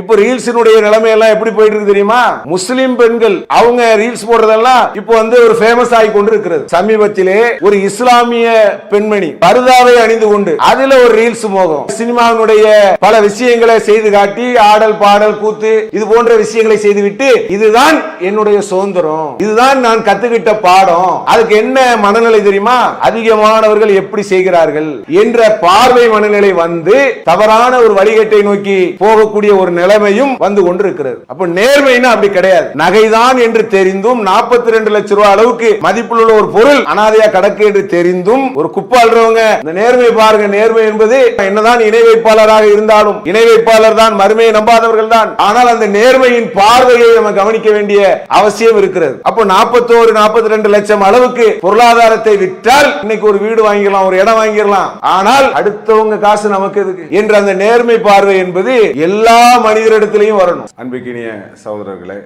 இப்போ ரீல்ஸினுடைய நிலைமை எல்லாம் எப்படி போயிட்டு இருக்கு தெரியுமா? முஸ்லிம் பெண்கள் அவங்க ரீல்ஸ் போடுறதெல்லாம் இப்போ வந்து ஒரு ஃபேமஸ் ஆகி கொண்டு இருக்கிறது சமீபத்திலே ஒரு இஸ்லாமிய பெண்மணி பருதாவை அணிந்து கொண்டு அதுல ஒரு ரீல்ஸ் மோகம். சினிமாவினுடைய பல விஷயங்களை செய்து காட்டி ஆடல் பாடல் கூத்து இது போன்ற விஷயங்களை செய்துவிட்டு இதுதான் என்னுடைய சுதந்திரம். இதுதான் நான் கத்துக்கிட்ட பாடம். அதுக்கு என்ன மனநிலை தெரியுமா? அதிகமானவர்கள் எப்படி செய்கிறார்கள்? என்ற பார்வை மனநிலை வந்து தவறான ஒரு வழிகட்டை நோக்கி போகக்கூடிய ஒரு நிலைமையும் வந்து கொண்டிருக்கிறது. அப்ப நேர்மைன்னா அப்படி கிடையாது. நகைதான் என்று தெரிந்தும் 42 ரெண்டு லட்சம் ரூபாய் அளவுக்கு மதிப்புள்ள ஒரு பொருள் அனாதையா கடக்கு என்று தெரிந்தும் ஒரு குப்பாடுறவங்க இந்த நேர்மை பாருங்க நேர்மை என்பது என்னதான் இணை வைப்பாளராக இருந்தாலும் இணை வைப்பாளர் தான் மறுமையை நம்பாதவர்கள் தான். ஆனால் அந்த நேர்மையின் பார்வையை நம்ம கவனிக்க வேண்டிய அவசியம் இருக்கிறது. அப்போ நாற்பத்தோரு நாற்பத்தி ரெண்டு லட்சம் அளவுக்கு பொருளாதாரத்தை விற்றால் இன்னைக்கு ஒரு வீடு வாங்கிடலாம் ஒரு இடம் வாங்கிடலாம். ஆனால் அடுத்தவங்க காசு நமக்கு எதுக்கு? என்ற அந்த நேர்மை பார்வை என்பது எல்லா மனிதரிடத்திலையும் வரணும். அன்பிக்கினிய சகோதரர்களே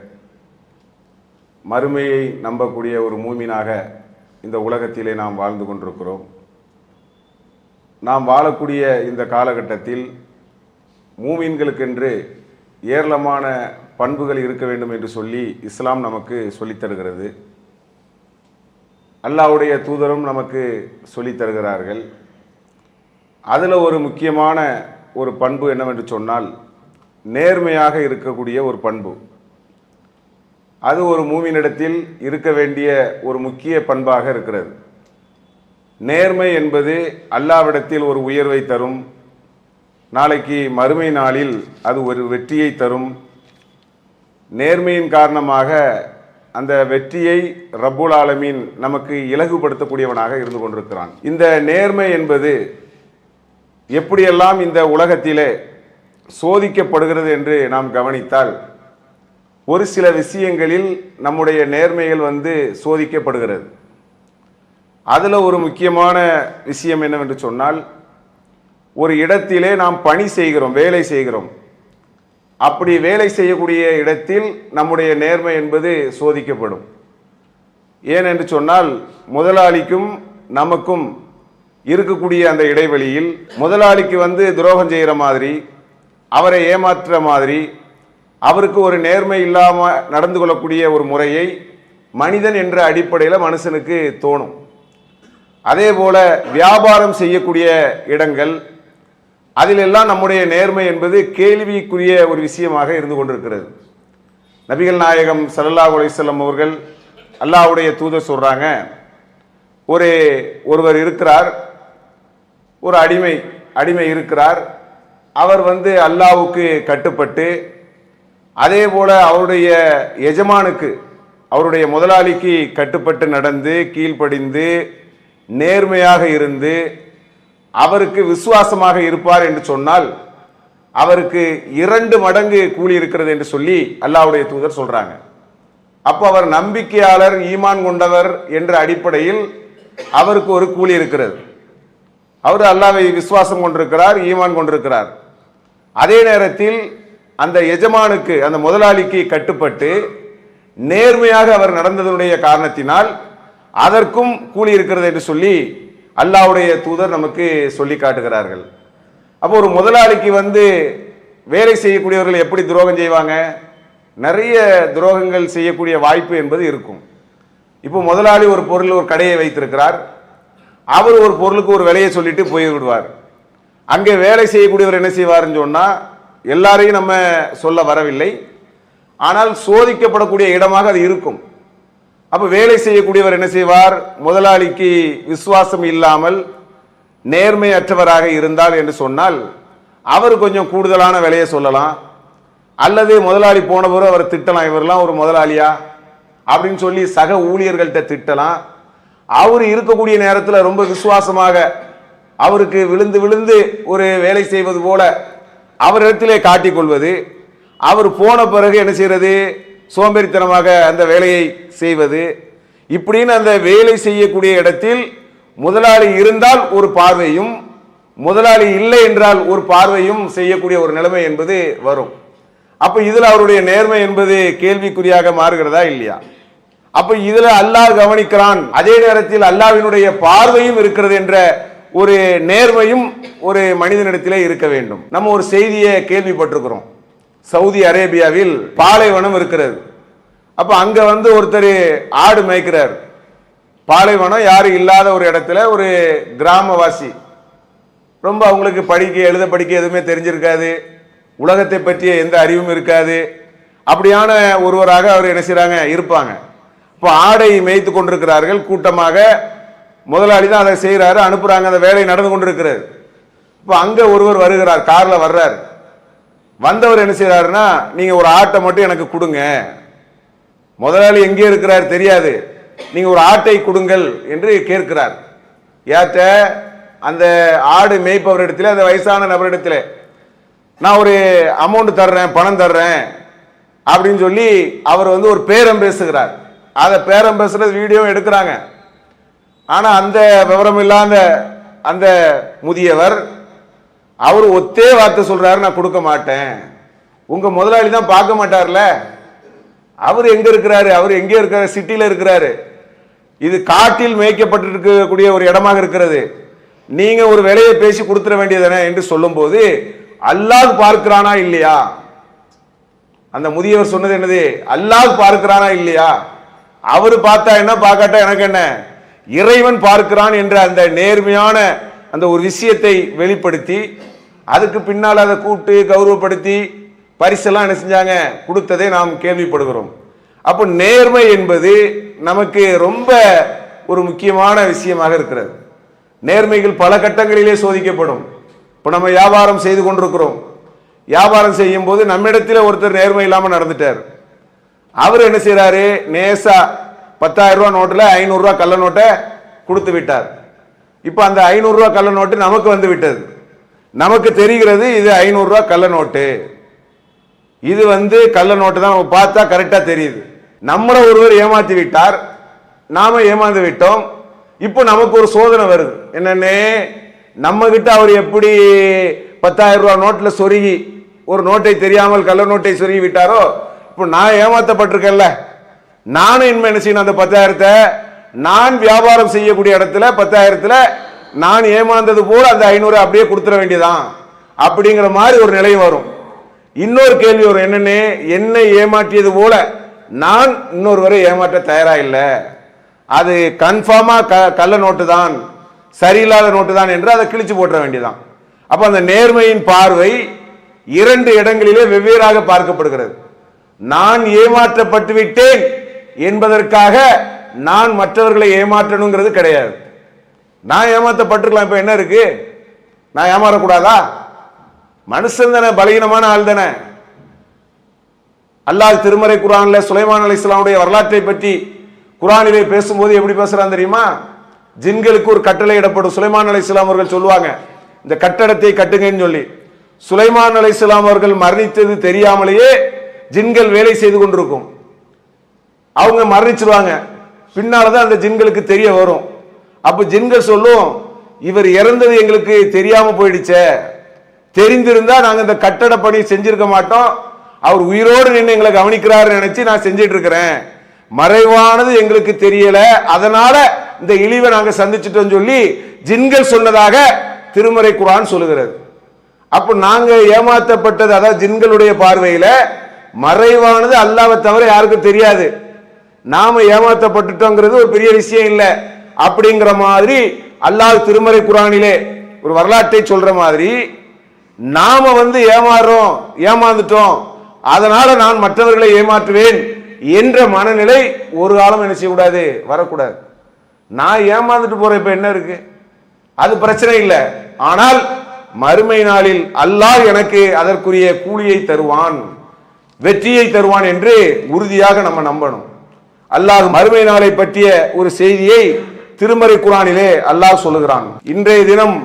மறுமையை நம்பக்கூடிய ஒரு மூமினாக இந்த உலகத்திலே நாம் வாழ்ந்து கொண்டிருக்கிறோம். நாம் வாழக்கூடிய இந்த காலகட்டத்தில் மூமீன்களுக்கென்று ஏராளமான பண்புகள் இருக்க வேண்டும் என்று சொல்லி இஸ்லாம் நமக்கு சொல்லித்தருகிறது தருகிறது. தூதரும் நமக்கு சொல்லித்தருகிறார்கள் அதில் ஒரு முக்கியமான ஒரு பண்பு என்னவென்று சொன்னால் நேர்மையாக இருக்கக்கூடிய ஒரு பண்பு. அது ஒரு மூவினிடத்தில் இருக்க வேண்டிய ஒரு முக்கிய பண்பாக இருக்கிறது. நேர்மை என்பது அல்லாவிடத்தில் ஒரு உயர்வை தரும். நாளைக்கு மறுமை நாளில் அது ஒரு வெற்றியை தரும். நேர்மையின் காரணமாக அந்த வெற்றியை ரப்புல் ஆலமீன் நமக்கு இலகுபடுத்தக்கூடியவனாக இருந்து கொண்டிருக்கிறான். இந்த நேர்மை என்பது எப்படியெல்லாம் இந்த உலகத்திலே சோதிக்கப்படுகிறது என்று நாம் கவனித்தால் ஒரு சில விஷயங்களில் நம்முடைய நேர்மைகள் வந்து சோதிக்கப்படுகிறது. அதில் ஒரு முக்கியமான விஷயம் என்னவென்று சொன்னால் ஒரு இடத்திலே நாம் பணி செய்கிறோம் வேலை செய்கிறோம். அப்படி வேலை செய்யக்கூடிய இடத்தில் நம்முடைய நேர்மை என்பது சோதிக்கப்படும். ஏனென்று சொன்னால் முதலாளிக்கும் நமக்கும் இருக்கக்கூடிய அந்த இடைவெளியில் முதலாளிக்கு வந்து துரோகம் செய்கிற மாதிரி அவரை ஏமாற்றுற மாதிரி அவருக்கு ஒரு நேர்மை இல்லாமல் நடந்து கொள்ளக்கூடிய ஒரு முறையை மனிதன் என்ற அடிப்படையில் மனுஷனுக்கு தோணும். அதே போல் வியாபாரம் செய்யக்கூடிய இடங்கள் அதிலெல்லாம் நம்முடைய நேர்மை என்பது கேள்விக்குரிய ஒரு விஷயமாக இருந்து கொண்டிருக்கிறது. நபிகள் நாயகம் ஸல்லல்லாஹு அலைஹி அவர்கள் அல்லாஹ்வுடைய தூதர் சொல்கிறாங்க ஒரு ஒருவர் இருக்கிறார் ஒரு அடிமை அடிமை இருக்கிறார் அவர் வந்து அல்லாவுக்கு கட்டுப்பட்டு அதே போல் அவருடைய எஜமானுக்கு அவருடைய முதலாளிக்கு கட்டுப்பட்டு நடந்து கீழ்ப்படிந்து நேர்மையாக இருந்து அவருக்கு விசுவாசமாக இருப்பார் என்று சொன்னால் அவருக்கு இரண்டு மடங்கு கூலி இருக்கிறது என்று சொல்லி அல்லாவுடைய தூதர் சொல்றாங்க. அப்போ அவர் நம்பிக்கையாளர் ஈமான் கொண்டவர் என்ற அடிப்படையில் அவருக்கு ஒரு கூலி இருக்கிறது. அவர் அல்லாவை விசுவாசம் கொண்டிருக்கிறார் ஈமான் கொண்டிருக்கிறார். அதே நேரத்தில் அந்த எஜமானுக்கு அந்த முதலாளிக்கு கட்டுப்பட்டு நேர்மையாக அவர் நடந்ததனுடைய காரணத்தினால் அதற்கும் கூலி இருக்கிறது என்று சொல்லி அல்லாஹ்வுடைய தூதர் நமக்கு சொல்லி காட்டுகிறார்கள். அப்போ ஒரு முதலாளிக்கு வந்து வேலை செய்யக்கூடியவர்கள் எப்படி துரோகம் செய்வாங்க? நிறைய துரோகங்கள் செய்யக்கூடிய வாய்ப்பு என்பது இருக்கும். இப்போ முதலாளி ஒரு பொருள் ஒரு கடையை வைத்திருக்கிறார். அவர் ஒரு பொருளுக்கு ஒரு விலையை சொல்லிட்டு போய் விடுவார் அங்கே வேலை செய்யக்கூடியவர் என்ன செய்வார்னு சொன்னால் எல்லாரையும் நம்ம சொல்ல வரவில்லை. ஆனால் சோதிக்கப்படக்கூடிய இடமாக அது இருக்கும். அப்போ வேலை செய்யக்கூடியவர் என்ன செய்வார்? முதலாளிக்கு விசுவாசம் இல்லாமல் நேர்மையற்றவராக இருந்தால் என்று சொன்னால் அவர் கொஞ்சம் கூடுதலான விலையை சொல்லலாம். அல்லது முதலாளி போன பிறகு அவர் திட்டலாம் இவரெல்லாம் ஒரு முதலாளியா? அப்படின்னு சொல்லி சக ஊழியர்கள்ட்ட திட்டலாம். அவர் இருக்கக்கூடிய நேரத்தில் ரொம்ப விசுவாசமாக அவருக்கு விழுந்து விழுந்து ஒரு வேலை செய்வது போல அவரிடத்திலே காட்டிக்கொள்வது அவர் போன பிறகு என்ன செய்யறது? சோம்பேறித்தனமாக அந்த வேலையை செய்வது. இப்படின்னு அந்த வேலை செய்யக்கூடிய இடத்தில் முதலாளி இருந்தால் ஒரு பார்வையும் முதலாளி இல்லை என்றால் ஒரு பார்வையும் செய்யக்கூடிய ஒரு நிலைமை என்பது வரும். அப்ப இதுல அவருடைய நேர்மை என்பது கேள்விக்குறியாக மாறுகிறதா இல்லையா? அப்ப இதுல அல்லாஹ் கவனிக்கிறான் அதே நேரத்தில் அல்லாவினுடைய பார்வையும் இருக்கிறது என்ற ஒரு நேர்மையும் ஒரு மனிதனிடத்திலே இருக்க வேண்டும். நம்ம ஒரு செய்தியை கேள்விப்பட்டிருக்கிறோம். சவுதி அரேபியாவில் பாலைவனம் இருக்கிறது. அப்ப அங்க வந்து ஒருத்தர் ஆடு மேய்க்கிறார். பாலைவனம் யாரும் இல்லாத ஒரு இடத்துல ஒரு கிராமவாசி. ரொம்ப அவங்களுக்கு படிக்க எழுத படிக்க எதுவுமே தெரிஞ்சிருக்காது. உலகத்தை பற்றிய எந்த அறிவும் இருக்காது. அப்படியான ஒருவராக அவர் என்ன செய்றாங்க? இருப்பாங்க. இப்போ ஆடை மேய்த்து கொண்டிருக்கிறார்கள். கூட்டமாக முதலாளி தான் அதை செய்கிறாரு அனுப்புகிறாங்க அந்த வேலை நடந்து கொண்டிருக்கிறது. இப்போ அங்கே ஒருவர் வருகிறார் காரில் வர்றார். வந்தவர் என்ன செய்கிறாருன்னா நீங்கள் ஒரு ஆட்டை மட்டும் எனக்கு கொடுங்க. முதலாளி எங்கே இருக்கிறார் தெரியாது. நீங்கள் ஒரு ஆட்டை கொடுங்கள் என்று கேட்கிறார். ஏற்ற அந்த ஆடு மேய்ப்பவரிடத்தில் அந்த வயசான நபரிடத்தில் நான் ஒரு அமௌண்ட் தர்றேன் பணம் தர்றேன் அப்படின்னு சொல்லி அவர் வந்து ஒரு பேரம் பேசுகிறார். அதை பேரம் பேசுகிற வீடியோ எடுக்கிறாங்க. ஆனா அந்த விவரம் இல்லாத அந்த முதியவர் அவர் ஒத்தே வார்த்தை சொல்றாரு நான் கொடுக்க மாட்டேன். உங்க முதலாளி தான் பார்க்க மாட்டார்ல? அவர் எங்க இருக்கிறாரு? அவர் எங்கே இருக்கிறாரு சிட்டியில் இருக்கிறாரு. இது காட்டில் மேய்க்கப்பட்டிருக்கக்கூடிய ஒரு இடமாக இருக்கிறது. நீங்க ஒரு விலையை பேசி கொடுத்துட வேண்டியதானே என்று சொல்லும்போது அல்லாஹ் பார்க்கிறானா இல்லையா? அந்த முதியவர் சொன்னது என்னது? அல்லாஹ் பார்க்கிறானா இல்லையா? அவர் பார்த்தா என்ன பார்க்காட்டா எனக்கு என்ன? இறைவன் பார்க்கிறான் என்ற அந்த நேர்மையான அந்த ஒரு விஷயத்தை வெளிப்படுத்தி அதுக்கு பின்னால் அதை கூப்பிட்டு கௌரவப்படுத்தி பரிசெல்லாம் என்ன செஞ்சாங்க? கொடுத்ததை நாம் கேள்விப்படுகிறோம். அப்போ நேர்மை என்பது நமக்கு ரொம்ப ஒரு முக்கியமான விஷயமாக இருக்கிறது. நேர்மைகள் பல கட்டங்களிலே சோதிக்கப்படும். இப்போ நம்ம வியாபாரம் செய்து கொண்டிருக்கிறோம். வியாபாரம் செய்யும் போது நம்மிடத்தில் ஒருத்தர் நேர்மை இல்லாமல் நடந்துட்டார். அவர் என்ன செய்கிறாரு நேசா பத்தாயிரம் ரூபா நோட்டில் ஐநூறுரூவா கள்ள நோட்டை கொடுத்து விட்டார். இப்போ அந்த ஐநூறுரூவா கள்ள நோட்டு நமக்கு வந்து விட்டது. நமக்கு தெரிகிறது இது ஐநூறுரூவா கள்ள நோட்டு. இது வந்து கள்ள நோட்டு தான் நம்ம பார்த்தா கரெக்டாக தெரியுது. நம்மளை ஒருவர் ஏமாற்றி விட்டார். நாம் ஏமாந்து விட்டோம். இப்போ நமக்கு ஒரு சோதனை வருது. என்னென்னு? நம்ம அவர் எப்படி பத்தாயிரம் ரூபா நோட்டில் சொருகி ஒரு நோட்டை தெரியாமல் கள்ள நோட்டை சொருகி விட்டாரோ? இப்போ நான் ஏமாற்றப்பட்டிருக்கேன்ல நானும் இனிமே என்ன செய்யணும் அந்த பத்தாயிரத்தை? நான் வியாபாரம் செய்யக்கூடிய இடத்துல பத்தாயிரத்துல நான் ஏமாந்தது போல அந்த ஐநூறு அப்படியே கொடுத்துட வேண்டியதான் அப்படிங்கிற மாதிரி ஒரு நிலை வரும். இன்னொரு கேள்வி வரும். என்னன்னு? என்னை ஏமாற்றியது போல நான் இன்னொருவரை ஏமாற்ற தயாரா இல்லை. அது கன்ஃபார்மாக க கள்ள நோட்டு தான். சரியில்லாத நோட்டு தான் என்று அதை கிழிச்சு போட்டுற வேண்டியதான் அப்போ அந்த நேர்மையின் பார்வை இரண்டு இடங்களிலே வெவ்வேறாக பார்க்கப்படுகிறது. நான் ஏமாற்றப்பட்டு விட்டேன் என்பதற்காக நான் மற்றவர்களை ஏமாற்றணுங்கிறது கிடையாது. நான் ஏமாத்தப்பட்டிருக்கலாம் இப்போ என்ன இருக்கு? நான் ஏமாறக்கூடாதா? மனுஷன் தானே பலகீனமான ஆள் தானே. அல்லாஹ் திருமறை குரான்ல சுலைமான் அலி இஸ்லாமுடைய வரலாற்றை பற்றி குரானிலே பேசும்போது எப்படி பேசுறான் தெரியுமா? ஜின்களுக்கு ஒரு கட்டளை இடப்படும். சுலைமான் அலி இஸ்லாம் அவர்கள் சொல்லுவாங்க இந்த கட்டடத்தை கட்டுங்கன்னு சொல்லி. சுலைமான் அலி இஸ்லாம் அவர்கள் மரணித்தது தெரியாமலேயே ஜின்கள் வேலை செய்து கொண்டிருக்கும். அவங்க மரணிச்சிருவாங்க. பின்னாலதான் அந்த ஜின்களுக்கு தெரிய வரும். அப்போ ஜின்கள் சொல்லும் இவர் இறந்தது எங்களுக்கு தெரியாம போயிடுச்சே. தெரிந்திருந்தா நாங்கள் இந்த கட்டட பணி செஞ்சிருக்க மாட்டோம். அவர் உயிரோடு நின்று எங்களை கவனிக்கிறாரு நினைச்சு நான் செஞ்சிட்டு இருக்கிறேன் மறைவானது எங்களுக்கு தெரியல. அதனால இந்த இழிவை நாங்கள் சந்திச்சிட்டோம் சொல்லி ஜின்கள் சொன்னதாக திருமறை குரான் சொல்லுகிறது. அப்ப நாங்க ஏமாற்றப்பட்டது அதாவது ஜின்களுடைய பார்வையில மறைவானது அல்லாவை தவிர யாருக்கும் தெரியாது. நாம ஏமாற்றப்பட்டுட்டோங்கிறது ஒரு பெரிய விஷயம் இல்லை. அப்படிங்கிற மாதிரி அல்லாஹ் திருமறை குரானிலே ஒரு வரலாற்றை சொல்ற மாதிரி நாம வந்து ஏமாறுறோம் ஏமாந்துட்டோம் அதனால நான் மற்றவர்களை ஏமாற்றுவேன் என்ற மனநிலை ஒரு காலம் என்ன செய்யக்கூடாது? வரக்கூடாது. நான் ஏமாந்துட்டு போறேன் இப்ப என்ன இருக்கு? அது பிரச்சனை இல்லை. ஆனால் மறுமை நாளில் அல்லாஹ் எனக்கு அதற்குரிய கூலியை தருவான் வெற்றியை தருவான் என்று உறுதியாக நம்ம நம்பணும். அல்லாஹ் மறுமை நாளை பற்றிய ஒரு செய்தியை திருமறை குரானிலே அல்லாஹ் சொல்லுகிறான். இன்றைய தினம்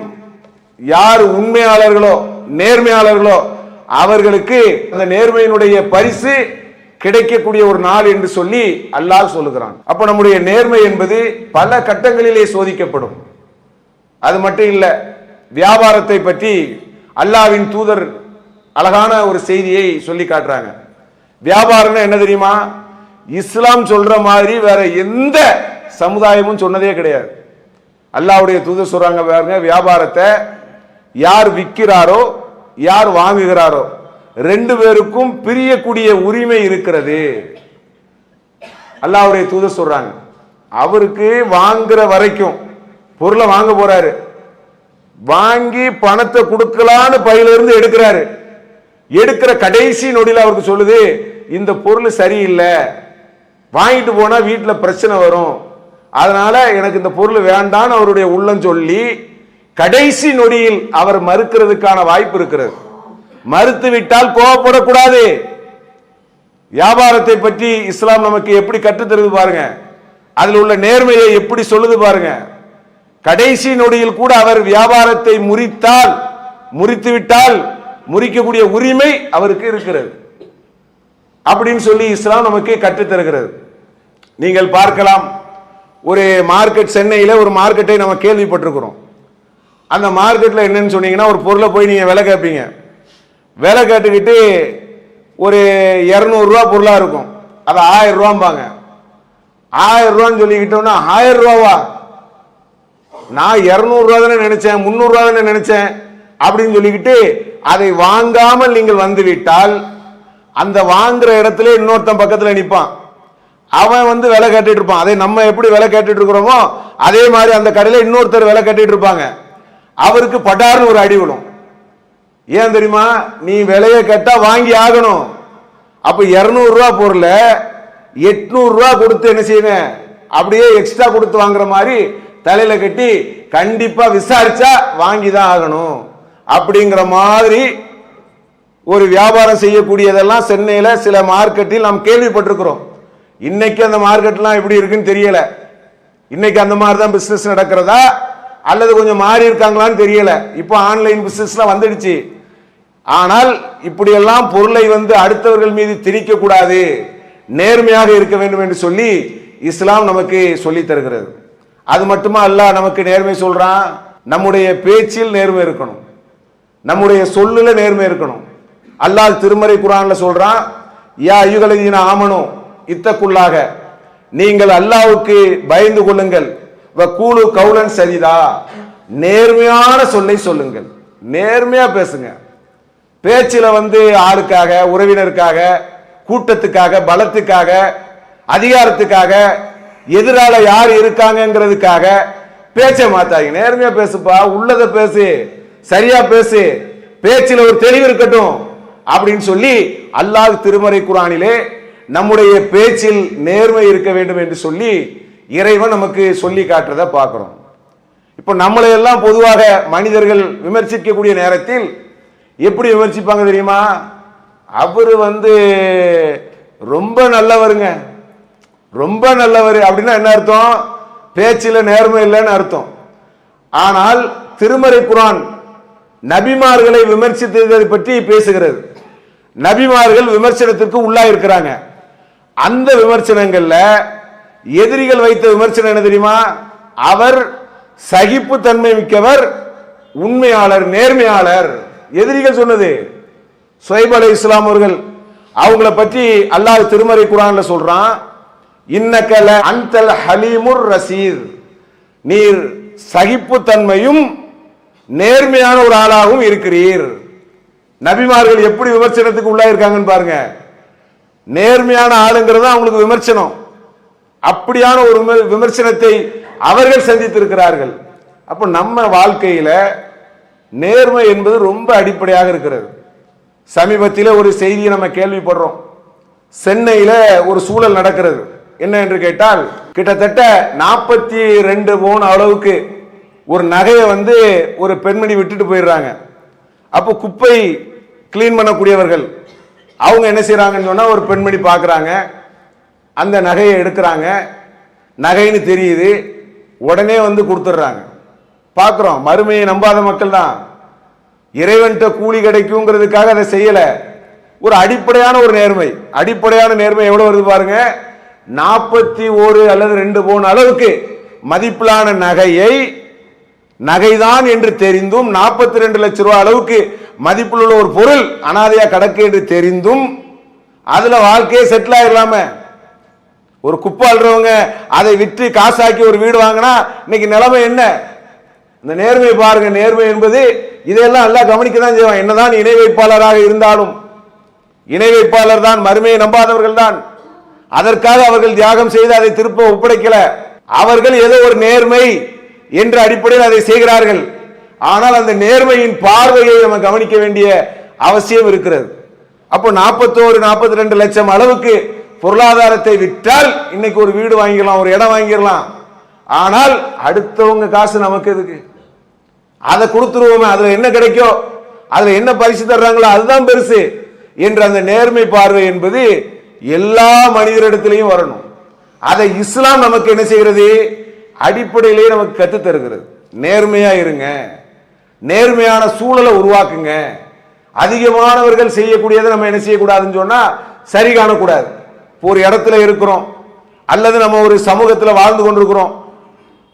யார் உண்மையாளர்களோ நேர்மையாளர்களோ அவர்களுக்கு அந்த நேர்மையினுடைய பரிசு கிடைக்கக்கூடிய ஒரு நாள் என்று சொல்லி அல்லாஹ் சொல்லுகிறான். அப்ப நம்முடைய நேர்மை என்பது பல கட்டங்களிலே சோதிக்கப்படும். அது மட்டும் இல்லை வியாபாரத்தை பற்றி அல்லாவின் தூதர் அழகான ஒரு செய்தியை சொல்லி காட்டுறாங்க. வியாபாரம்னா என்ன தெரியுமா? இஸ்லாம் சொல்ற மாதிரி வேற எந்த சமுதாயமும் சொன்னதே கிடையாது. அல்லாவுடைய தூதர் சொல்றாங்க பாருங்க வியாபாரத்தை யார் விற்கிறாரோ யார் வாங்குகிறாரோ ரெண்டு பேருக்கும் பிரியக்கூடிய உரிமை இருக்கிறது. அல்லாவுடைய தூதர் சொல்றாங்க. அவருக்கு வாங்குற வரைக்கும் பொருளை வாங்க போறாரு. வாங்கி பணத்தை கொடுக்கலான்னு பையில இருந்து எடுக்கிறாரு. எடுக்கிற கடைசி நொடியில் அவருக்கு சொல்லுது இந்த பொருள் சரியில்லை. வாங்கிட்டு போனால் வீட்டில் பிரச்சனை வரும். அதனால் எனக்கு இந்த பொருள் வேண்டான்னு அவருடைய உள்ளம் சொல்லி கடைசி நொடியில் அவர் மறுக்கிறதுக்கான வாய்ப்பு இருக்கிறது. மறுத்து விட்டால் கோவப்படக்கூடாது. வியாபாரத்தை பற்றி இஸ்லாம் நமக்கு எப்படி கற்றுத்தருது பாருங்க. அதில் உள்ள நேர்மையை எப்படி சொல்லுது பாருங்க. கடைசி நொடியில் கூட அவர் வியாபாரத்தை முறித்தால் முறித்து விட்டால் முறிக்கக்கூடிய உரிமை அவருக்கு இருக்கிறது. அப்படின்னு சொல்லி இஸ்லாம் நமக்கு கற்றுத்தருகிறது நீங்கள் பார்க்கலாம் ஒரு மார்க்கெட் சென்னையில் ஒரு மார்க்கெட்டை நம்ம கேள்விப்பட்டிருக்கிறோம். அந்த மார்க்கெட்டில் என்னன்னு சொன்னீங்கன்னா ஒரு பொருளை போய் நீங்கள் விலை கேட்பீங்க. விலை கேட்டுக்கிட்டு ஒரு இரநூறுவா பொருளாக இருக்கும். அது ஆயிரம் ரூபாம்பாங்க. ஆயிரம் ரூபான்னு சொல்லிக்கிட்டோம்னா ஆயிரம் ரூபாவா? நான் இரநூறுவா தானே நினைச்சேன் முந்நூறுரூவா தானே நினைச்சேன் அப்படின்னு சொல்லிக்கிட்டு அதை வாங்காமல் நீங்கள் வந்து விட்டால் அந்த வாங்குற இடத்துல இன்னொருத்தன் பக்கத்தில் நிற்பான் அவன் வந்து விலை கேட்டுட்டு இருப்பான். அதை நம்ம எப்படி விலை கேட்டுட்டு இருக்கிறோமோ அதே மாதிரி அந்த கடையில் இன்னொருத்தர் விலை கட்டிட்டு இருப்பாங்க. அவருக்கு பட்டார்னு ஒரு அடி விடும் ஏன் தெரியுமா? நீ விலையை கேட்டால் வாங்கி ஆகணும். அப்ப 200 ரூபா பொருளை 800 கொடுத்து என்ன செய்யணும் அப்படியே எக்ஸ்ட்ரா கொடுத்து வாங்குற மாதிரி தலையில கட்டி கண்டிப்பா விசாரிச்சா வாங்கி தான் ஆகணும். அப்படிங்கிற மாதிரி ஒரு வியாபாரம் செய்யக்கூடியதெல்லாம் சென்னையில் சில மார்க்கெட்டில் நாம் கேள்விப்பட்டிருக்கிறோம். இன்னைக்கு அந்த மார்க்கெட்லாம் எப்படி இருக்குன்னு தெரியல. இன்னைக்கு அந்த மாதிரி தான் பிஸ்னஸ் நடக்கிறதா? அல்லது கொஞ்சம் மாறி இருக்காங்களான்னு தெரியல. இப்போ ஆன்லைன் பிஸ்னஸ்லாம் வந்துடுச்சு. ஆனால் இப்படியெல்லாம் பொருளை வந்து அடுத்தவர்கள் மீது திரிக்கக்கூடாது நேர்மையாக இருக்க வேண்டும் என்று சொல்லி இஸ்லாம் நமக்கு சொல்லித் தருகிறது. அது மட்டுமா அல்ல நமக்கு நேர்மை சொல்றான்? நம்முடைய பேச்சில் நேர்மை இருக்கணும். நம்முடைய சொல்லுல நேர்மை இருக்கணும். அல்லாஹ் திருமறை குரான்ல சொல்றான் யா ஐயுகலதீன ஆமனும் இத்தக்குள்ளாக நீங்கள் அல்லாவுக்கு பயந்து கொள்ளுங்கள். வ கூலு கவுலன் சரிதா நேர்மையான சொல்லை சொல்லுங்கள். நேர்மையா பேசுங்க. பேச்சில் வந்து ஆளுக்காக உறவினருக்காக கூட்டத்துக்காக பலத்துக்காக அதிகாரத்துக்காக எதிரால யார் இருக்காங்கங்கிறதுக்காக பேச்சை மாத்தாங்க நேர்மையா பேசுப்பா உள்ளதை பேசு சரியா பேசு. பேச்சில் ஒரு தெளிவு இருக்கட்டும். அப்படின்னு சொல்லி அல்லாஹ் திருமறை குரானிலே நம்முடைய பேச்சில் நேர்மை இருக்க வேண்டும் என்று சொல்லி இறைவன் நமக்கு சொல்லி காட்டுறதை பார்க்குறோம். இப்போ நம்மளை எல்லாம் பொதுவாக மனிதர்கள் விமர்சிக்கக்கூடிய நேரத்தில் எப்படி விமர்சிப்பாங்க தெரியுமா? அவர் வந்து ரொம்ப நல்லவருங்க. ரொம்ப நல்லவர் அப்படின்னா என்ன அர்த்தம்? பேச்சில் நேர்மை இல்லைன்னு அர்த்தம். ஆனால் திருமறை குரான் நபிமார்களை விமர்சித்ததை பற்றி பேசுகிறது. நபிமார்கள் விமர்சனத்திற்கு உள்ளாயிருக்கிறாங்க. அந்த விமர்சனங்கள்ல எதிரிகள் வைத்த விமர்சனம் என்ன தெரியுமா? அவர் சகிப்புத்தன்மை மிக்கவர் உண்மையாளர் நேர்மையாளர். எதிரிகள் சொன்னது. சுவைப் அலை இஸ்லாம் அவர்கள் அவங்கள பற்றி அல்லாஹ் திருமறை குரான்ல சொல்றான் இன்னக்கல அந்தல் ஹலீமுர் ரசீர் நீர் சகிப்புத்தன்மையும் நேர்மையான ஒரு ஆளாகவும் இருக்கிறீர். நபிமார்கள் எப்படி விமர்சனத்துக்கு உள்ளாயிருக்காங்கன்னு பாருங்க. நேர்மையான ஆளுங்கிறது அவங்களுக்கு விமர்சனம். அப்படியான ஒரு விமர்சனத்தை அவர்கள் சந்தித்திருக்கிறார்கள். அப்போ நம்ம வாழ்க்கையில நேர்மை என்பது ரொம்ப அடிப்படையாக இருக்கிறது. சமீபத்தில் ஒரு செய்தியை நம்ம கேள்விப்படுறோம். சென்னையில ஒரு சூழல் நடக்கிறது. என்ன என்று கேட்டால் கிட்டத்தட்ட நாற்பத்தி ரெண்டு பவுன் அளவுக்கு ஒரு நகையை வந்து ஒரு பெண்மணி விட்டுட்டு போயிடுறாங்க. அப்போ குப்பை க்ளீன் பண்ணக்கூடியவர்கள். அவங்க என்ன செய்கிறாங்கன்னு சொன்னால் ஒரு பெண்மணி பார்க்குறாங்க. அந்த நகையை எடுக்கிறாங்க. நகைன்னு தெரியுது. உடனே வந்து கொடுத்துட்றாங்க. பார்க்குறோம். மறுமையை நம்பாத மக்கள் தான் இறைவன்கிட்ட கூலி கிடைக்குங்கிறதுக்காக அதை செய்யலை. ஒரு அடிப்படையான ஒரு நேர்மை. அடிப்படையான நேர்மை எவ்வளோ வருது பாருங்க. நாற்பத்தி ஒரு அல்லது ரெண்டு போன அளவுக்கு மதிப்பிலான நகையை நகைதான் என்று தெரிந்தும் நாற்பத்தி ரெண்டு லட்சம் ரூபா அளவுக்கு மதிப்பில் உள்ள ஒரு பொருள் அனாதையா கிடக்கு என்று தெரிந்தும் அதுல வாழ்க்கையே செட்டில் ஆயிடலாமே ஒரு குப்பை அழுறவங்க அதை விற்று காசாக்கி ஒரு வீடு வாங்கினா இன்னைக்கு நிலைமை என்ன? இந்த நேர்மை பாருங்க நேர்மை என்பது இதையெல்லாம் எல்லாம் கவனிக்க தான் செய்வான். என்னதான் இணை வைப்பாளராக இருந்தாலும் இணை வைப்பாளர் தான் மறுமையை நம்பாதவர்கள் தான். அதற்காக அவர்கள் தியாகம் செய்து அதை திருப்ப ஒப்படைக்கல. அவர்கள் ஏதோ ஒரு நேர்மை என்ற அடிப்படையில் அதை செய்கிறார்கள். ஆனால் அந்த நேர்மையின் பார்வையை நம்ம கவனிக்க வேண்டிய அவசியம் இருக்கிறது. அப்போ நாற்பத்தோரு நாற்பத்தி ரெண்டு லட்சம் அளவுக்கு பொருளாதாரத்தை விற்றால் இன்னைக்கு ஒரு வீடு வாங்கிடலாம் ஒரு இடம் வாங்கிடலாம். ஆனால் அடுத்தவங்க காசு நமக்கு எதுக்கு? அதை கொடுத்துருவோமே அதுல என்ன கிடைக்கும் அதுல என்ன பரிசு தர்றாங்களோ அதுதான் பெருசு என்ற அந்த நேர்மை பார்வை என்பது எல்லா மனிதரிடத்திலையும் வரணும். அதை இஸ்லாம் நமக்கு என்ன செய்கிறது? அடிப்படையிலேயே நமக்கு கற்றுத் தருகிறது நேர்மையா இருங்க. நேர்மையான சூழலை உருவாக்குங்க. அதிகமானவர்கள் செய்யக்கூடியதை நம்ம என்ன செய்யக்கூடாதுன்னு சொன்னால் சரி காணக்கூடாது. இப்போ ஒரு இடத்துல இருக்கிறோம். அல்லது நம்ம ஒரு சமூகத்தில் வாழ்ந்து கொண்டிருக்கிறோம்.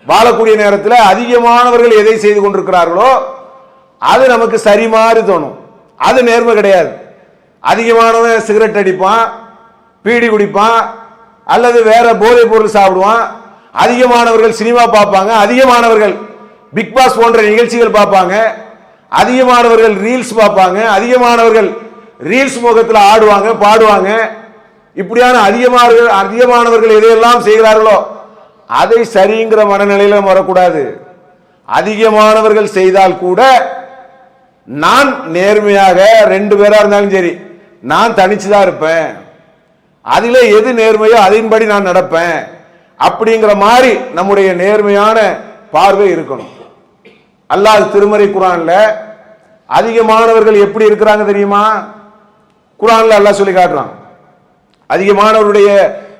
வாழக்கூடிய நேரத்தில் அதிகமானவர்கள் எதை செய்து கொண்டிருக்கிறார்களோ அது நமக்கு சரி மாறி தோணும். அது நேர்மை கிடையாது. அதிகமானவன் சிகரெட் அடிப்பான் பீடி குடிப்பான் அல்லது வேற போதைப் பொருள் சாப்பிடுவான். அதிகமானவர்கள் சினிமா பார்ப்பாங்க. அதிகமானவர்கள் பிக் பாஸ் போன்ற நிகழ்ச்சிகள் பார்ப்பாங்க. அதிகமானவர்கள் ரீல்ஸ் பார்ப்பாங்க. அதிகமானவர்கள் ரீல்ஸ் முகத்தில் ஆடுவாங்க பாடுவாங்க. இப்படியான அதிகமானவர்கள் அதிகமானவர்கள் எதையெல்லாம் செய்கிறார்களோ அதை சரிங்கிற மனநிலையில வரக்கூடாது. அதிகமானவர்கள் செய்தால் கூட நான் நேர்மையாக ரெண்டு பேரா இருந்தாலும் சரி நான் தனிச்சுதான் இருப்பேன். அதில் எது நேர்மையோ அதன்படி நான் நடப்பேன். அப்படிங்கிற மாதிரி நம்முடைய நேர்மையான பார்வை இருக்கணும். அல்லாஹ் திருமறை குரான்ல அதிகமானவர்கள் எப்படி இருக்கிறாங்க தெரியுமா? குரான்ல அல்லாஹ் சொல்லி காட்டுறான். அதிகமானவருடைய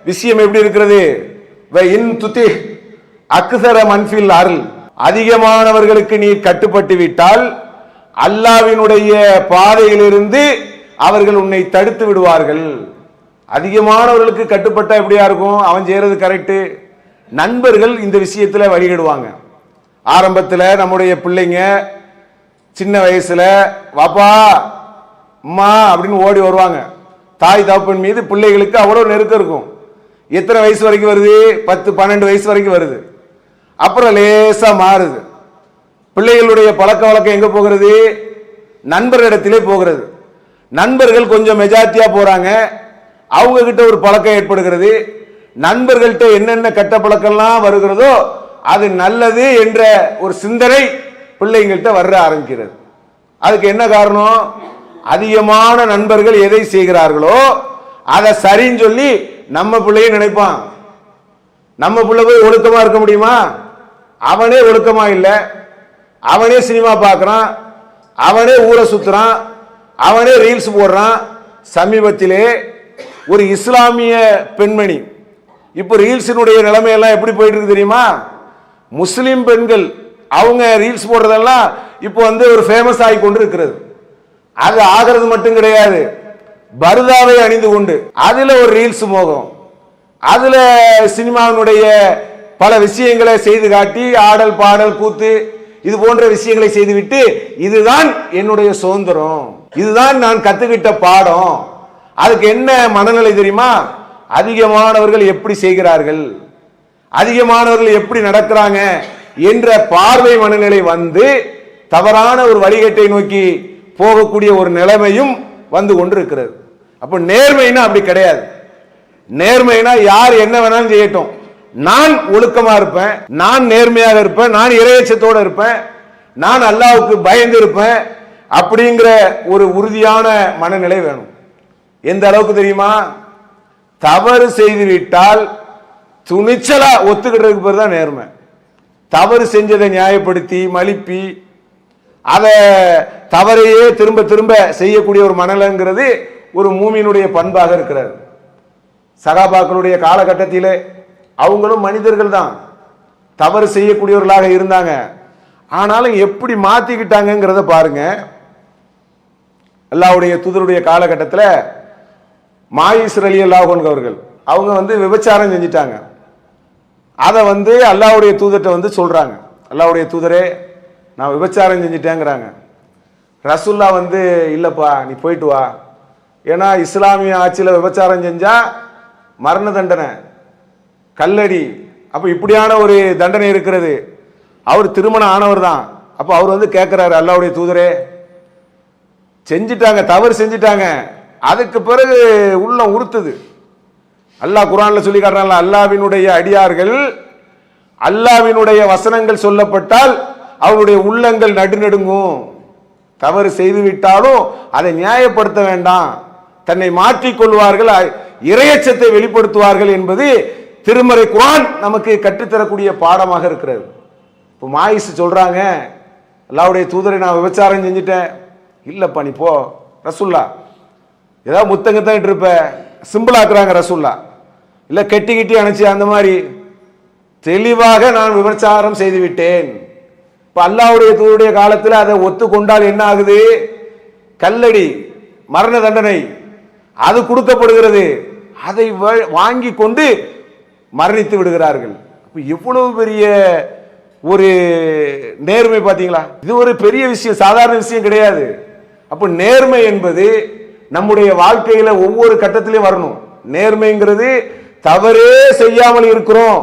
விஷயம் எப்படி இருக்கிறது? இன் துதி அக்சர மன்ஃபில் அருள். அதிகமானவர்களுக்கு நீ கட்டுப்பட்டு விட்டால் அல்லாவினுடைய பாதையிலிருந்து அவர்கள் உன்னை தடுத்து விடுவார்கள். அதிகமானவர்களுக்கு கட்டுப்பட்டா எப்படியா இருக்கும்? அவன் செய்யறது கரெக்டு நண்பர்கள் இந்த விஷயத்துல வழிகிடுவாங்க. ஆரம்பத்தில் நம்முடைய பிள்ளைங்க சின்ன வயசுல வாப்பா அம்மா அப்படின்னு ஓடி வருவாங்க. தாய் தகப்பன் மீது பிள்ளைகளுக்கு அவ்வளோ நெருக்கம் இருக்கும். எத்தனை வயசு வரைக்கும் வருது? பத்து பன்னெண்டு வயசு வரைக்கும் வருது. அப்புறம் லேசாக மாறுது. பிள்ளைகளுடைய பழக்க வழக்கம் எங்கே போகிறது? நண்பர்களிடத்திலே போகிறது. நண்பர்கள் கொஞ்சம் மெஜாரிட்டியாக போகிறாங்க அவங்கக்கிட்ட ஒரு பழக்கம் ஏற்படுகிறது. நண்பர்கள்ட்ட என்னென்ன கெட்ட பழக்கம்லாம் வருகிறதோ அது நல்லது என்ற ஒரு சிந்தனை பிள்ளைங்கள்ட்ட வர ஆரம்பிக்கிறது. அதுக்கு என்ன காரணம்? அதிகமான நண்பர்கள் எதை செய்கிறார்களோ அதை சரின்னு சொல்லி நம்ம பிள்ளைய நினைப்பான். நம்ம பிள்ளை போய் ஒழுக்கமாக இருக்க முடியுமா? அவனே ஒழுக்கமா இல்லை. அவனே சினிமா பார்க்குறான் அவனே ஊரை சுற்றுறான் அவனே ரீல்ஸ் போடுறான். சமீபத்திலே ஒரு இஸ்லாமிய பெண்மணி இப்போ ரீல்ஸினுடைய நிலைமையெல்லாம் எப்படி போயிட்டு இருக்கு தெரியுமா? முஸ்லீம் பெண்கள் அவங்க ரீல்ஸ் போடுறதெல்லாம் இப்போ வந்து ஒரு ஃபேமஸ் ஆகி கொண்டு இருக்கிறது அது ஆகிறது மட்டும் கிடையாது. பருதாவை அணிந்து கொண்டு அதில் ஒரு ரீல்ஸ் மோகம். அதில் சினிமாவினுடைய பல விஷயங்களை செய்து காட்டி ஆடல் பாடல் கூத்து இது போன்ற விஷயங்களை செய்துவிட்டு இதுதான் என்னுடைய சுதந்திரம். இதுதான் நான் கத்துக்கிட்ட பாடம். அதுக்கு என்ன மனநிலை தெரியுமா? அதிகமானவர்கள் எப்படி செய்கிறார்கள்? அதிகமானவர்கள் எப்படி நடக்கிறாங்க என்ற பார்வை மனநிலை வந்து தவறான ஒரு வழிகட்டை நோக்கி போகக்கூடிய ஒரு நிலைமையும் வந்து கொண்டிருக்கிறது. அப்போ நேர்மைனா அப்படி கிடையாது. நேர்மைனா யார் என்ன வேணாலும் செய்யட்டும். நான் ஒழுக்கமா இருப்பேன் நான் நேர்மையாக இருப்பேன் நான் இறையச்சத்தோடு இருப்பேன் நான் அல்லாவுக்கு பயந்து இருப்பேன் அப்படிங்கிற ஒரு உறுதியான மனநிலை வேணும். எந்த அளவுக்கு தெரியுமா? தவறு செய்து விட்டால் துணிச்சலா ஒத்துக்கிட்டதுக்கு பேர் தான் நேர்மை. தவறு செஞ்சதை நியாயப்படுத்தி மலிப்பி அதை தவறையே திரும்ப திரும்ப செய்யக்கூடிய ஒரு மனநிலைங்கிறது ஒரு மூமியினுடைய பண்பாக இருக்கிறது. சகாபாக்களுடைய காலகட்டத்திலே அவங்களும் மனிதர்கள் தான். தவறு செய்யக்கூடியவர்களாக இருந்தாங்க. ஆனாலும் எப்படி மாற்றிக்கிட்டாங்கங்கிறத பாருங்க. அல்லாவுடைய தூதருடைய காலகட்டத்தில் மாயிஸ் அலி அல்லாஹன் அவர்கள் அவங்க வந்து விபச்சாரம் செஞ்சிட்டாங்க. அதை வந்து அல்லாவுடைய தூதர்கிட்ட வந்து சொல்கிறாங்க அல்லாவுடைய தூதரே நான் விபச்சாரம் செஞ்சிட்டேங்கிறாங்க. ரசுல்லா வந்து இல்லைப்பா நீ போயிட்டு வா. ஏன்னா இஸ்லாமிய ஆட்சியில் விபச்சாரம் செஞ்சால் மரண தண்டனை கல்லடி. அப்போ இப்படியான ஒரு தண்டனை இருக்கிறது. அவர் திருமணம் ஆனவர் தான். அப்போ அவர் வந்து கேட்குறாரு அல்லாவுடைய தூதரே செஞ்சிட்டாங்க தவறு செஞ்சிட்டாங்க. அதுக்கு பிறகு உள்ள உறுத்துது. அல்லாஹ் குரான்ல சொல்லி காட்டுறாங்க அல்லாவினுடைய அடியார்கள் அல்லாவினுடைய வசனங்கள் சொல்லப்பட்டால் அவருடைய உள்ளங்கள் நடுநடுங்கும். தவறு செய்து விட்டாலும் அதை நியாயப்படுத்த வேண்டாம். தன்னை மாற்றிக்கொள்வார்கள் இரையச்சத்தை வெளிப்படுத்துவார்கள் என்பது திருமறை குரான் நமக்கு கற்றுத்தரக்கூடிய பாடமாக இருக்கிறது. இப்போ மாயிஸ் சொல்றாங்க அல்லாவுடைய தூதரை நான் விபச்சாரம் செஞ்சுட்டேன். இல்லைப்பா நீ போ ரசுல்லா. ஏதாவது முத்தங்கத்தான் இருப்ப சிம்பிளாக்குறாங்க ரசுல்லா. இல்லை கெட்டி கிட்டி அணைச்சி அந்த மாதிரி. தெளிவாக நான் விமர்சாரம் செய்து விட்டேன் அல்லாவுடைய தூருடைய காலத்தில் அதை ஒத்துக்கொண்டால் என்ன ஆகுது? கல்லடி மரண தண்டனை அது கொடுக்கப்படுகிறது. அதை வ- வாங்கி கொண்டு மரணித்து விடுகிறார்கள். இப்போ எவ்வளவு பெரிய ஒரு நேர்மை பார்த்தீங்களா இது ஒரு பெரிய விஷயம் சாதாரண விஷயம் கிடையாது. அப்போ நேர்மை என்பது நம்முடைய வாழ்க்கையில் ஒவ்வொரு கட்டத்திலையும் வரணும். நேர்மைங்கிறது தவறே செய்யாமல் இருக்கிறோம்.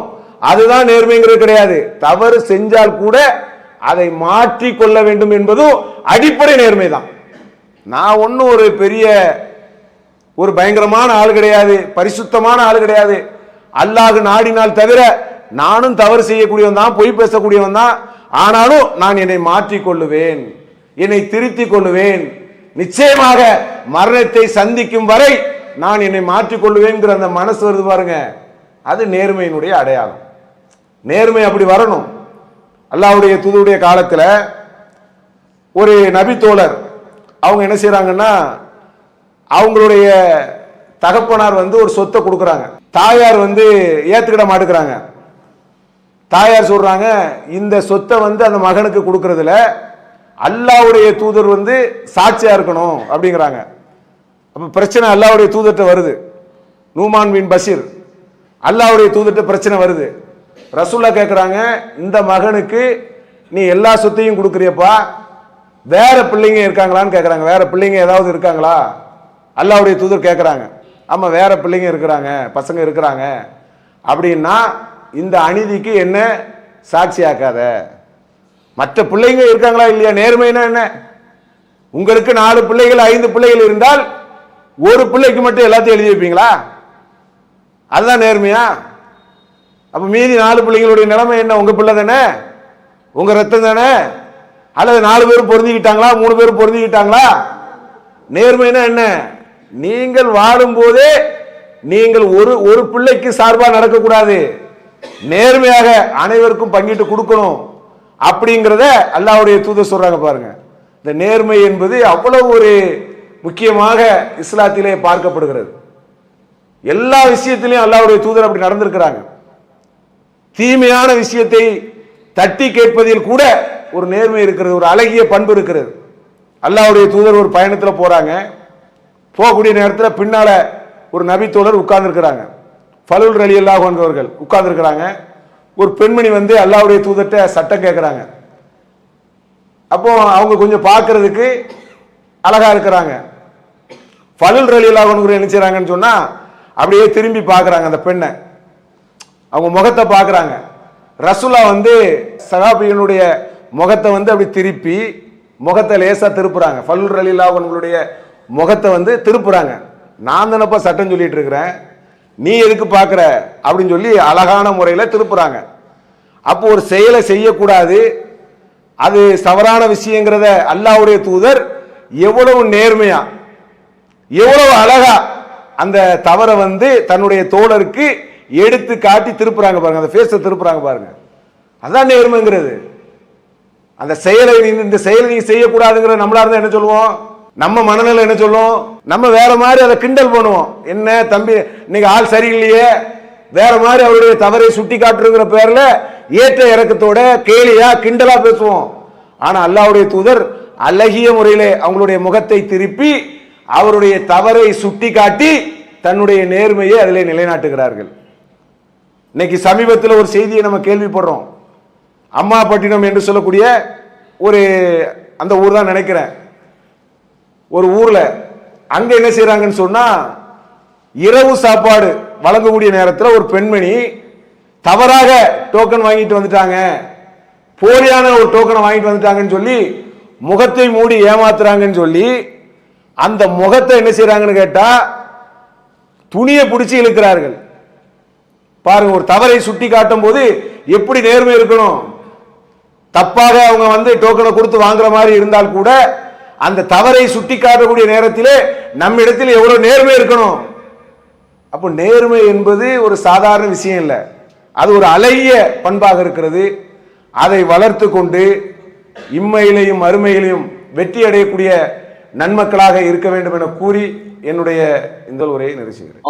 அதுதான் நேர்மைங்கிறது கிடையாது. தவறு செஞ்சால் கூட அதை மாற்றி கொள்ள வேண்டும் என்பதும் அடிப்படை நேர்மை தான் நான் ஒன்றும் ஒரு பெரிய ஒரு பயங்கரமான ஆள் கிடையாது. பரிசுத்தமான ஆள் கிடையாது. அல்லாஹ் நாடினால் தவிர நானும் தவறு செய்யக்கூடியவன் தான் பொய் பேசக்கூடியவன் தான். ஆனாலும் நான் என்னை மாற்றிக் கொள்ளுவேன். என்னை திருத்திக் கொள்ளுவேன். நிச்சயமாக மரணத்தை சந்திக்கும் வரை நான் என்னை மாற்றிக்கொள்ளுவேங்கிற அந்த மனசு வருது பாருங்க. அது நேர்மையினுடைய அடையாளம். நேர்மை அப்படி வரணும். அல்லாவுடைய தூதுடைய காலத்தில் ஒரு நபி தோழர் அவங்க என்ன செய்கிறாங்கன்னா அவங்களுடைய தகப்பனார் வந்து ஒரு சொத்தை கொடுக்குறாங்க. தாயார் வந்து ஏற்றுக்கிட மாட்டுக்கிறாங்க. தாயார் சொல்கிறாங்க இந்த சொத்தை வந்து அந்த மகனுக்கு கொடுக்கறதுல அல்லாவுடைய தூதர் வந்து சாட்சியாக இருக்கணும் அப்படிங்கிறாங்க. அப்போ பிரச்சனை அல்லாவுடைய தூதர்கிட்ட வருது. நூமான் பின் பஷீர். அல்லாவுடைய தூதர்கிட்ட பிரச்சனை வருது. ரசூல்லா கேட்குறாங்க இந்த மகனுக்கு நீ எல்லா சொத்தையும் கொடுக்குறியப்பா. வேற பிள்ளைங்க இருக்காங்களான்னு கேட்குறாங்க வேற பிள்ளைங்க ஏதாவது இருக்காங்களா? அல்லாவுடைய தூதர் கேட்குறாங்க ஆமாம் வேற பிள்ளைங்க இருக்கிறாங்க பசங்க இருக்கிறாங்க. அப்படின்னா இந்த அநீதிக்கு என்ன சாட்சியாக்காத? மற்ற பிள்ளைங்க இருக்காங்களா இல்லையா? நேர்மைனா என்ன? உங்களுக்கு நாலு பிள்ளைகள் ஐந்து பிள்ளைகள் இருந்தால் ஒரு பிள்ளைக்கு மட்டும் எல்லாத்தையும் எழுதி வைப்பீங்களா? அதுதான் நேர்மையா? அப்ப மீதி நாலு பிள்ளைங்களுடைய நிலைமை என்ன? உங்க பிள்ளை தானே? உங்க ரத்தம் தானே? அல்லது நாலு பேர் பொருந்திக்கிட்டாங்களா? மூணு பேரும் பொருந்திக்கிட்டாங்களா? நேர்மைனா என்ன? நீங்கள் வாழும்போதே நீங்கள் ஒரு ஒரு பிள்ளைக்கு சார்பாக நடக்கக்கூடாது. நேர்மையாக அனைவருக்கும் பங்கிட்டு கொடுக்கணும். அப்படிங்கிறத அல்லாவுடைய தூத சொல்றாங்க பாருங்க. இந்த நேர்மை என்பது அவ்வளவு ஒரு முக்கியமாக இஸ்லாத்திலே பார்க்கப்படுகிறது. எல்லா விஷயத்திலையும் அல்லாவுடைய தூதர் அப்படி நடந்திருக்கிறாங்க. தீமையான விஷயத்தை தட்டி கேட்பதில் கூட ஒரு நேர்மை இருக்கிறது ஒரு அழகிய பண்பு இருக்கிறது. அல்லாவுடைய தூதர் ஒரு பயணத்தில் போறாங்க. போகக்கூடிய நேரத்தில் பின்னால ஒரு நபி உட்கார்ந்துருக்கிறாங்க. ஃபலுல் ரலி அல்லாஹ் என்பவர்கள் உட்கார்ந்துருக்கிறாங்க. ஒரு பெண்மணி வந்து அல்லாவுடைய தூதர்கிட்ட சட்டம் கேட்குறாங்க அப்போ அவங்க கொஞ்சம் பார்க்கறதுக்கு அழகாக இருக்கிறாங்க. ஃபலுல் ரலி அல்லாஹ் என்ன செய்கிறாங்கன்னு சொன்னால் அப்படியே திரும்பி பார்க்குறாங்க அந்த பெண்ணை. அவங்க முகத்தை பார்க்குறாங்க. ரசுல்லா வந்து சகாபியனுடைய முகத்தை வந்து அப்படி திருப்பி முகத்தை லேசாக திருப்புறாங்க. ஃபலுல் ரலீலாவங்களுடைய முகத்தை வந்து திருப்புறாங்க. நான் தானப்பா சட்டம் சொல்லிட்டு இருக்கிறேன். நீ எதுக்கு பார்க்குற? அப்படின்னு சொல்லி அழகான முறையில் திருப்புறாங்க. அப்போ ஒரு செயலை செய்யக்கூடாது. அது தவறான விஷயங்கிறத அல்லாஹ்வுடைய தூதர் எவ்வளவு நேர்மையா எவ்வளவு அழகா அந்த தவறை வந்து தன்னுடைய தோழருக்கு எடுத்து காட்டி திருப்புறாங்க பாருங்க அந்த ஃபேஸை திருப்புறாங்க பாருங்க. அதான் நேர்மைங்கிறது. அந்த செயலை நீ- இந்த செயலை நீ செய்யக்கூடாதுங்கிற நம்மளா இருந்தா என்ன சொல்லுவோம்? நம்ம மனநிலை என்ன சொல்லுவோம் நம்ம வேற மாதிரி அதை கிண்டல் பண்ணுவோம். என்ன தம்பி இன்னைக்கு ஆள் சரியில்லையே? வேற மாதிரி அவருடைய தவறை சுட்டி காட்டுங்கிற பேர்ல ஏற்ற இறக்கத்தோட கேலியா கிண்டலா பேசுவோம். ஆனா அல்லாவுடைய தூதர் அழகிய முறையிலே அவங்களுடைய முகத்தை திருப்பி அவருடைய தவறை சுட்டி காட்டி தன்னுடைய நேர்மையை அதிலே நிலைநாட்டுகிறார்கள். இன்னைக்கு சமீபத்தில் ஒரு செய்தியை நம்ம கேள்விப்படுறோம். அம்மாப்பட்டினம் என்று சொல்லக்கூடிய ஒரு அந்த ஊர் தான் நினைக்கிறேன். ஒரு ஊரில் அங்கே என்ன செய்கிறாங்கன்னு சொன்னால் இரவு சாப்பாடு வழங்கக்கூடிய நேரத்தில் ஒரு பெண்மணி தவறாக டோக்கன் வாங்கிட்டு வந்துட்டாங்க. போலியான ஒரு டோக்கனை வாங்கிட்டு வந்துட்டாங்கன்னு சொல்லி முகத்தை மூடி ஏமாத்துறாங்கன்னு சொல்லி அந்த முகத்தை என்ன செய்யறாங்கன்னு கேட்டா துணியை பிடிச்சி இழுக்கிறார்கள். பாருங்க ஒரு தவறை சுட்டி காட்டும் போது எப்படி நேர்மை இருக்கணும்? தப்பாக அவங்க வந்து டோக்கனை கொடுத்து வாங்குற மாதிரி இருந்தால் கூட அந்த தவறை சுட்டி காட்டக்கூடிய நேரத்திலே நம்மிடத்தில் எவ்வளவு நேர்மை இருக்கணும்? அப்போ நேர்மை என்பது ஒரு சாதாரண விஷயம் இல்லை. அது ஒரு அழகிய பண்பாக இருக்கிறது. அதை வளர்த்து கொண்டு இம்மையிலையும் அருமையிலையும் வெற்றி அடையக்கூடிய நன்மக்களாக இருக்க வேண்டும் என கூறி என்னுடைய இந்த உரையை நிறைவு செய்கிறேன்